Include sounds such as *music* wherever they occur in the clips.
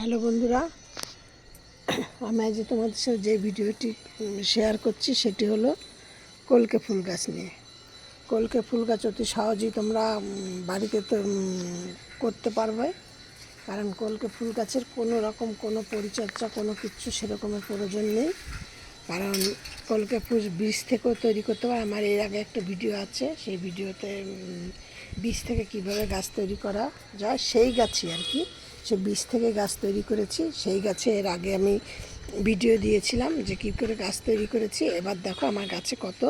Hello বন্ধুরা, আমি আজ তোমাদের সাথে যে ভিডিওটি শেয়ার করছি সেটি হলো কলকে ফুল গাছ নিয়ে। কলকে ফুল গাছ অতি সহজেই তোমরা বাড়িতে তো করতে পারবে। কারণ কলকে ফুল গাছের কোনো রকম কোনো পরিচর্যা, কোনো কিচ্ছু সেরকমের প্রয়োজন নেই। কারণ কলকে ফুল বীজ থেকেও তৈরি করতে হয়। আমার এর আগে একটা ভিডিও আছে, সেই ভিডিওতে বীজ থেকে কীভাবে গাছ তৈরি করা যায়, সেই গাছই আর কি। সে বীজ থেকে গাছ তৈরি করেছি। সেই গাছে এর আগে আমি ভিডিও দিয়েছিলাম যে কী করে গাছ তৈরি করেছি। এবার দেখো আমার গাছে কত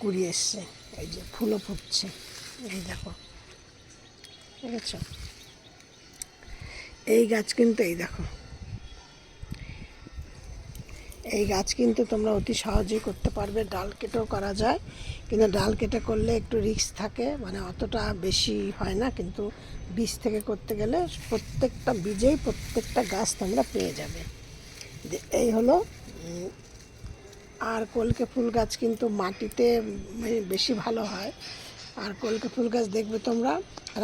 কুড়ি এসছে। এই যে ফুলও ফুটছে। এই দেখো। ঠিক আছে এই গাছ কিন্তু এই দেখো। এই গাছ কিন্তু তোমরা অতি সহজেই করতে পারবে। ডাল কেটেও করা যায়, কিন্তু ডাল কেটে করলে একটু রিস্ক থাকে মানে অতটা বেশি হয় না, কিন্তু বীজ থেকে করতে গেলে প্রত্যেকটা বীজেই প্রত্যেকটা গাছ তোমরা পেয়ে যাবে। এই হলো আর কলকে ফুল গাছ কিন্তু মাটিতে বেশি ভালো হয়। আর কলকে ফুল গাছ দেখবে তোমরা,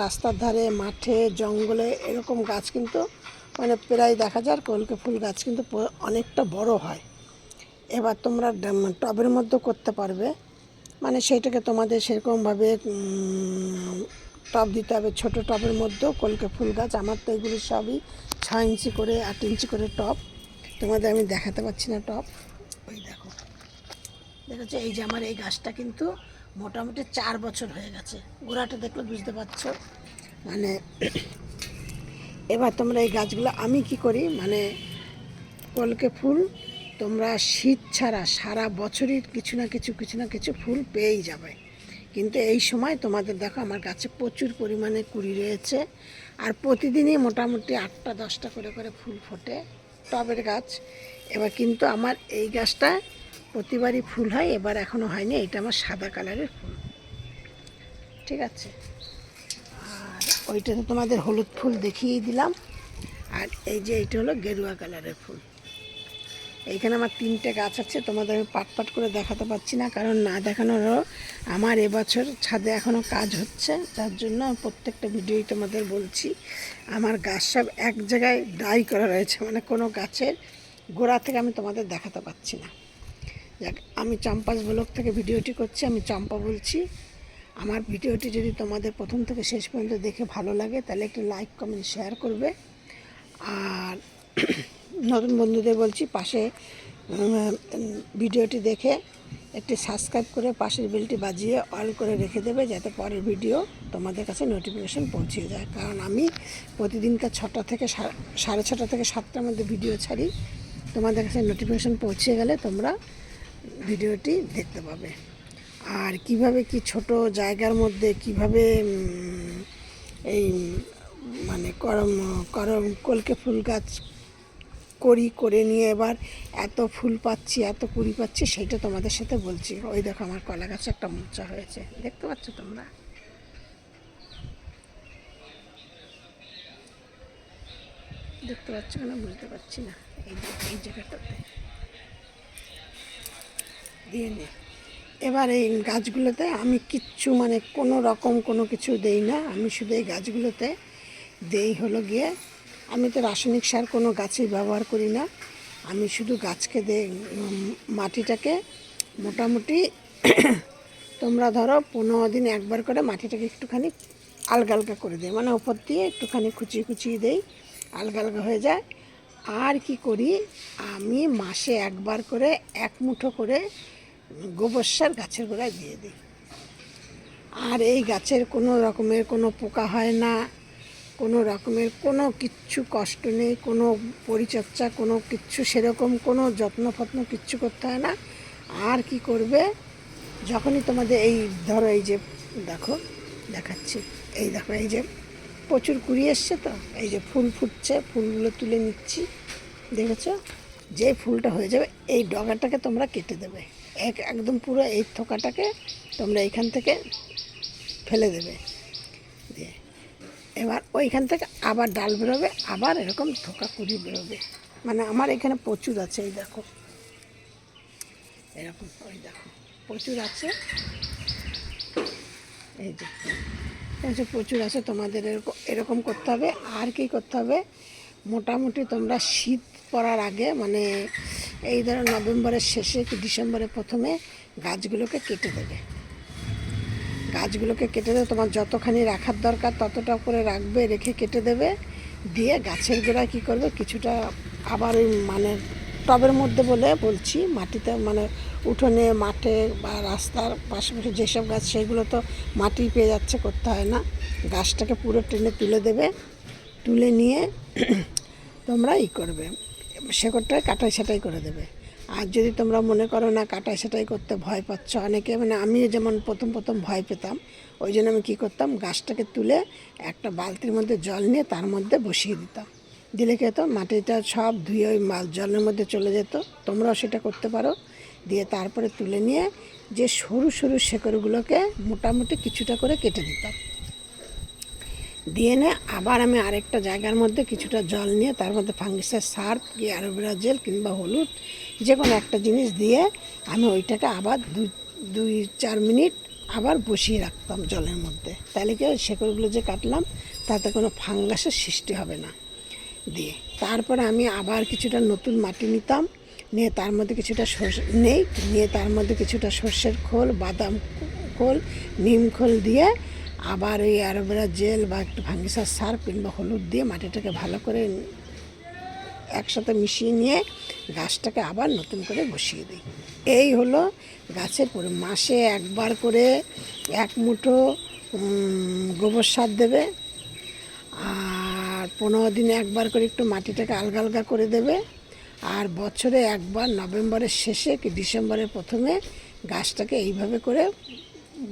রাস্তার ধারে, মাঠে, জঙ্গলে এরকম গাছ কিন্তু মানে প্রায় দেখা যায় কলকে ফুল গাছ কিন্তু অনেকটা বড় হয়। এবার তোমরা টবের মধ্যে করতে পারবে। মানে সেইটাকে তোমাদের সেরকমভাবে টব দিতে হবে। ছোটো টবের মধ্যেও কলকে ফুল গাছ, আমার তো এগুলি সবই ছয় ইঞ্চি করে, আট ইঞ্চি করে টব। তোমাদের আমি দেখাতে পারছি না টব। ওই দেখো। দেখেছ? এই যে আমার এই গাছটা কিন্তু মোটামুটি চার বছর হয়ে গেছে। গোড়াটা দেখলে বুঝতে পারছ? মানে এবার তোমরা এই গাছগুলো আমি কি করি? মানে কলকে ফুল তোমরা শীত ছাড়া সারা বছরই কিছু না কিছু কিছু না কিছু ফুল পেয়েই যাবে। কিন্তু এই সময় তোমাদের দেখো আমার গাছে প্রচুর পরিমাণে কুড়ি রয়েছে। আর প্রতিদিনই মোটামুটি আটটা, দশটা করে করে ফুল ফোটে টবের গাছ। এবার কিন্তু আমার এই গাছটা প্রতিবারই ফুল হয়, এবার এখনও হয়নি, এটা আমার সাদা কালারের ফুল। ঠিক আছে? আর ওইটা তো তোমাদের হলুদ ফুল দেখিয়েই দিলাম। আর এই যে এইটা হলো গেরুয়া কালারের ফুল। এইখানে আমার তিনটে গাছ আছে, তোমাদের আমি পাট পাট করে দেখাতে পারছি না, কারণ না দেখানোরও আমার এবছর ছাদে এখনও কাজ হচ্ছে, যার জন্য প্রত্যেকটা ভিডিওই তোমাদের বলছি। আমার গাছ সব এক জায়গায় ডাই করা রয়েছে মানে কোনো গাছের গোড়া থেকে আমি তোমাদের দেখাতে পারছি না। যাক, আমি চম্পাস ব্লক থেকে ভিডিওটি করছি, আমি চম্পা বলছি। আমার ভিডিওটি যদি তোমাদের প্রথম থেকে শেষ পর্যন্ত দেখে ভালো লাগে, তাহলে একটু লাইক কমেন্ট শেয়ার করবে। আর নতুন বন্ধুদের বলছি, পাশে ভিডিওটি দেখে একটি সাবস্ক্রাইব করে পাশের বেলটি বাজিয়ে অল করে রেখে দেবে যাতে পরের ভিডিও তোমাদের কাছে নোটিফিকেশন পৌঁছে যায়। কারণ আমি প্রতিদিনকার ছটা থেকে সাড়ে ছটা থেকে সাতটার মধ্যে ভিডিও ছাড়ি। তোমাদের কাছে নোটিফিকেশন পৌঁছে গেলে তোমরা ভিডিওটি দেখতে পাবে। আর কীভাবে কি ছোট জায়গার মধ্যে কীভাবে এই মানে করম করম, কলকে ফুল গাছ করি, করে নিয়ে এবার এত ফুল পাচ্ছি, এত কুড়ি পাচ্ছি সেইটা তোমাদের সাথে বলছি। ওই দেখো আমার কলা গাছে একটা মোচা হয়েছে। দেখতে পাচ্ছ তোমরা? দেখতে পাচ্ছ কেন? বুঝতে পারছি না। এই এই জায়গাটাতে। দিয়ে নে। এবার এই গাছগুলোতে আমি কিচ্ছু মানে কোনো রকম কোনো কিছু দেই না। আমি শুধু এই গাছগুলোতে দেই হলো গিয়ে আমি তো রাসায়নিক সার কোনো গাছেই ব্যবহার করি না। আমি শুধু গাছকে দে মাটিটাকে মোটামুটি *coughs* তোমরা ধরো পনেরো দিন একবার করে মাটিটাকে একটুখানি আলগা আলগা করে দেয় মানে ওপর দিয়ে একটুখানি কুচিয়ে কুচিয়ে দেই, আলগা আলগা হয়ে যায়। আর কি করি, আমি মাসে একবার করে এক মুঠো করে গোবর সার গাছের গোড়ায় দিয়ে দিই। আর এই গাছের কোনো রকমের কোনো পোকা হয় না কোনো রকমের কোনো কিচ্ছু কষ্ট নেই, কোনো পরিচর্যা, কোনো কিচ্ছু সেরকম, কোনো যত্ন ফত্ন কিচ্ছু করতে হয় না। আর কি করবে? যখনই তোমাদের এই ধরো এই যে, দেখো, দেখাচ্ছি। এই দেখো, এই যে প্রচুর কুড়ি এসছে তো, এই যে ফুল ফুটছে, ফুলগুলো তুলে নিচ্ছি। দেখেছ? যে ফুলটা হয়ে যাবে, এই ডগাটাকে তোমরা কেটে দেবে। এক, একদম পুরো এই থোকাটাকে তোমরা এইখান থেকে ফেলে দেবে। এবার ওইখান থেকে আবার ডাল বেরোবে, আবার এরকম থোকা কুড়ি বেরোবে। মানে আমার এখানে প্রচুর আছে, এই দেখো। এরকম, ওই দেখো, প্রচুর আছে। এই যে প্রচুর আছে, তোমাদের এরকম এরকম করতে হবে। আর কি করতে হবে? মোটামুটি তোমরা শীত পড়ার আগে মানে এই ধরো নভেম্বরের শেষে কি ডিসেম্বরের প্রথমে গাছগুলোকে কেটে দেবে। গাছগুলোকে কেটে দেবে। তোমার যতখানি রাখার দরকার, ততটা করে রাখবে, রেখে কেটে দেবে। দিয়ে গাছের গোড়ায় কী করবে? কিছুটা আবার ওই মানে টবের মধ্যে বলে বলছি, মাটিতে মানে উঠোনে, মাঠে বা রাস্তার পাশাপাশি যেসব গাছ, সেগুলো তো মাটি পেয়ে যাচ্ছে, করতে হয় না। গাছটাকে পুরো টেনে তুলে দেবে। তুলে নিয়ে *clears throat* তোমরা ই করবে, শেকড়টায় কাটাই ছাটাই করে দেবে। আর যদি তোমরা মনে করো না কাটাই ছাটাই করতে ভয় পাচ্ছ, অনেকে মানে আমিও যেমন প্রথম প্রথম ভয় পেতাম, ওই জন্য আমি কী করতাম, গাছটাকে তুলে একটা বালতির মধ্যে জল নিয়ে তার মধ্যে বসিয়ে দিতাম। দিলে কী হতো, মাটিটা সব ধুয়ে ওই মাল- জলের মধ্যে চলে যেত, তোমরাও সেটা করতে পারো। দিয়ে তারপরে তুলে নিয়ে যে সরু সরু শেকড়গুলোকে মোটামুটি কিছুটা করে কেটে দিতাম। দিয়ে নে আবার আমি আরেকটা জায়গার মধ্যে কিছুটা জল নিয়ে তার মধ্যে ফাঙ্গিসের সার্ফ, কি অ্যালোভেরা জেল কিংবা হলুদ যে কোনো একটা জিনিস দিয়ে আমি ওইটাকে আবার দুই দুই, চার মিনিট আবার বসিয়ে রাখতাম জলের মধ্যে। তাহলে কি শেকড়গুলো যে কাটলাম, তাতে কোনো ফাঙ্গাসের সৃষ্টি হবে না দিয়ে। তারপরে আমি আবার কিছুটা নতুন মাটি নিতাম, নিয়ে তার মধ্যে কিছুটা সর্ষে নেই, নিয়ে তার মধ্যে কিছুটা সর্ষের খোল, বাদাম খোল, নিম খোল দিয়ে আবার ওই অ্যালোভেরা জেল বা একটু ভাঙ্গিসার সার কিংবা হলুদ দিয়ে মাটিটাকে ভালো করে একসাথে মিশিয়ে নিয়ে গাছটাকে আবার নতুন করে বসিয়ে দিই। এই হলো গাছের পরে, মাসে একবার করে এক মুঠো গোবর সার দেবে। আর পনেরো দিনে একবার করে একটু মাটিটাকে আলগা আলগা করে দেবে। আর বছরে একবার নভেম্বরের শেষে কি ডিসেম্বরের প্রথমে গাছটাকে এইভাবে করে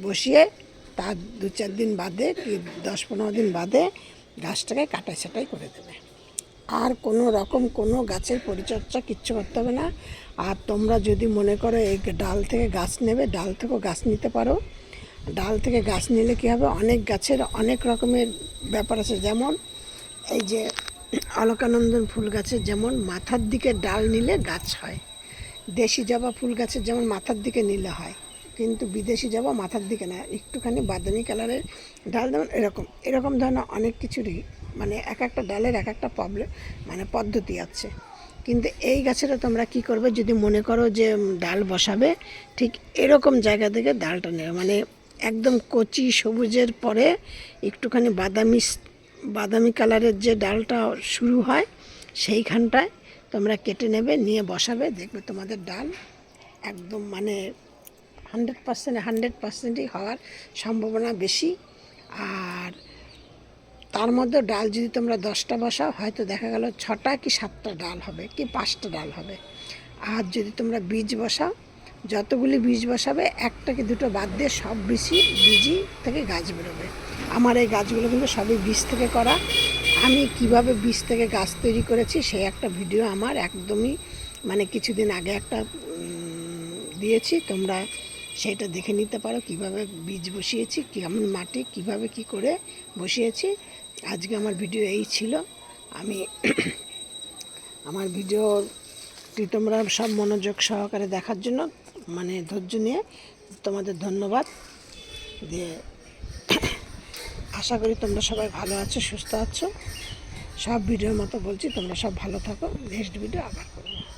বসিয়ে তার দু চার দিন বাদে কি দশ পনেরো দিন বাদে গাছটাকে কাটাই ছাটাই করে দেবে। আর কোনো রকম কোনো গাছের পরিচর্যা কিচ্ছু করতে হবে না। আর তোমরা যদি মনে করো এই ডাল থেকে গাছ নেবে, ডাল থেকেও গাছ নিতে পারো। ডাল থেকে গাছ নিলে কী হবে? অনেক গাছের অনেক রকমের ব্যাপার আছে। যেমন এই যে অলকানন্দন ফুল গাছের যেমন মাথার দিকে ডাল নিলে গাছ হয়। দেশি জবা ফুল গাছের যেমন মাথার দিকে নিলে হয়। কিন্তু বিদেশি জবা মাথার দিকে না। একটুখানি বাদামি কালারের ডাল যেমন এরকম। এরকম ধরনের অনেক কিছুরই মানে এক একটা ডালের এক একটা প্রবলেম মানে পদ্ধতি আছে। কিন্তু এই গাছেটা তোমরা কি করবে, যদি মনে করো যে ডাল বসাবে, ঠিক এরকম জায়গা থেকে ডালটা নেবে। মানে একদম কচি সবুজের পরে একটুখানি বাদামি বাদামি কালারের যে ডালটা শুরু হয়, সেইখানটায় তোমরা কেটে নেবে, নিয়ে বসাবে, দেখবে তোমাদের ডাল একদম মানে হান্ড্রেড পার্সেন্ট হান্ড্রেড পার্সেন্টই হওয়ার সম্ভাবনা বেশি। আর তার মধ্যে ডাল যদি তোমরা দশটা বসাও, হয়তো দেখা গেল ছটা কি সাতটা ডাল হবে, কি পাঁচটা ডাল হবে। আর যদি তোমরা বীজ বসাও, যতগুলি বীজ বসাবে, একটা কি দুটো বাদ দিয়ে সব বীজই বীজই থেকে গাছ বেরোবে। আমার এই গাছগুলো কিন্তু সবই বীজ থেকে করা। আমি কীভাবে বীজ থেকে গাছ তৈরি করেছি, সেই একটা ভিডিও আমার একদমই মানে কিছুদিন আগে একটা দিয়েছি। তোমরা সেটা দেখে নিতে পারো, কীভাবে বীজ বসিয়েছি, কেমন মাটি, কীভাবে কি করে বসিয়েছি। আজকে আমার ভিডিও এই ছিল। আমি *clears throat* আমার ভিডিওটি তোমরা সব মনোযোগ সহকারে দেখার জন্য মানে ধৈর্য নিয়ে তোমাদের ধন্যবাদ। দিয়ে *clears throat* আশা করি তোমরা সবাই ভালো আছো, সুস্থ আছো। সব ভিডিওর মতো বলছি, তোমরা সব ভালো থাকো। নেক্সট ভিডিও আবার